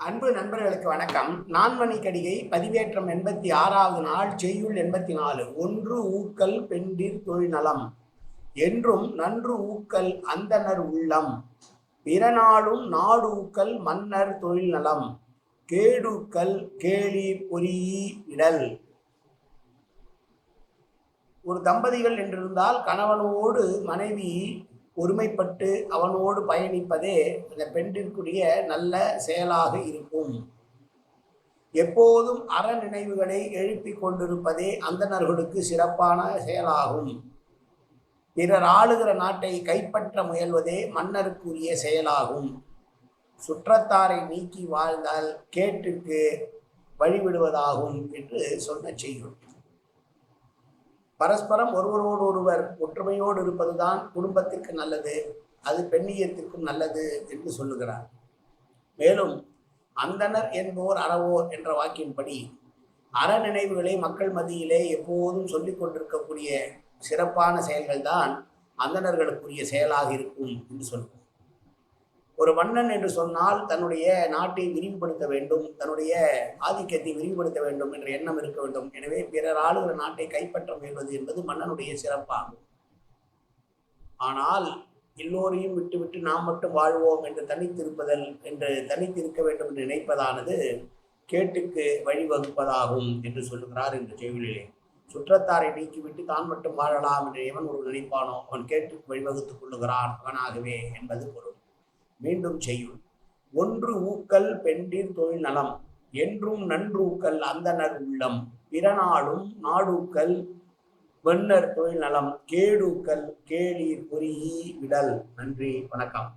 அன்பு நண்பர்களுக்கு வணக்கம். நான்மணி கடிகை பதிவேற்றம் எண்பத்தி ஆறாவது நாள் செய்யுள் எண்பத்தி நாலு. ஒன்று ஊக்கல் பெண்டிர் தொழில்நலம். என்றும் நன்று ஊக்கல் அந்தனர் உள்ளம். பிறநாளும் நாடு ஊக்கல் மன்னர் தொழில்நலம். கேடுக்கல் கேலி பொறியி இடல். ஒரு தம்பதிகள் என்றிருந்தால் கணவனோடு மனைவி ஒருமைப்பட்டு அவனோடு பயணிப்பதே அந்த பெண்ணிற்குரிய நல்ல செயலாக இருக்கும். எப்போதும் அற நினைவுகளை எழுப்பிக் கொண்டிருப்பதே அந்தணர்களுக்கு சிறப்பான செயலாகும். பிறர் ஆளுகிற நாட்டை கைப்பற்ற முயல்வதே மன்னருக்குரிய செயலாகும். சுற்றத்தாரை நீக்கி வாழ்ந்தால் கேட்டிற்கு வழிவிடுவதாகும் என்று சொன்ன செய்யும் பரஸ்பரம் ஒருவரோடு ஒருவர் ஒற்றுமையோடு இருப்பதுதான் குடும்பத்திற்கு நல்லது அது பெண்ணியத்திற்கும் நல்லது என்று சொல்லுகிறார். மேலும் அந்தனர் என்போர் அறவோர் என்ற வாக்கின்படி அற நினைவுகளை மக்கள் மத்தியிலே எப்போதும் சொல்லிக் கொண்டிருக்கக்கூடிய சிறப்பான செயல்கள்தான் அந்தணர்களுக்குரிய செயலாக இருக்கும் என்று சொல்லுவோம் ஒரு மன்னன் என்று சொன்னால் தன்னுடைய நாட்டை விரிவுபடுத்த வேண்டும் தன்னுடைய ஆதிக்கத்தை விரிவுபடுத்த வேண்டும் என்ற எண்ணம் இருக்க வேண்டும். எனவே பிறர் ஆளுகிற நாட்டை கைப்பற்ற முயல்வது என்பது மன்னனுடைய சிறப்பாகும். ஆனால் எல்லோரையும் விட்டுவிட்டு நாம் மட்டும் வாழ்வோம் என்று தனித்திருப்பதல் என்று தனித்திருக்க வேண்டும் என்று நினைப்பதானது கேட்டுக்கு வழிவகுப்பதாகும் என்று சொல்லுகிறார் இந்த செய்யுளிலே சுற்றத்தாரை நீக்கிவிட்டு தான் மட்டும் வாழலாம் என்று எவன் ஒரு நினைப்பானோ? அவன் கேட்டுக்கு வழிவகுத்துக் கொள்ளுகிறான். அவனாகவே என்பது பொருள். மீண்டும் செய்யும். ஒன்று ஊக்கல் பெண்டிர் தொழில் நலம் என்றும் நன்றூக்கல் அந்தனர் உள்ளம். பிறநாளும் நாடூக்கல் வெண்ணர் தொழில் நலம் கேடூக்கல் கேளீர் பொறியி விடல். நன்றி வணக்கம்.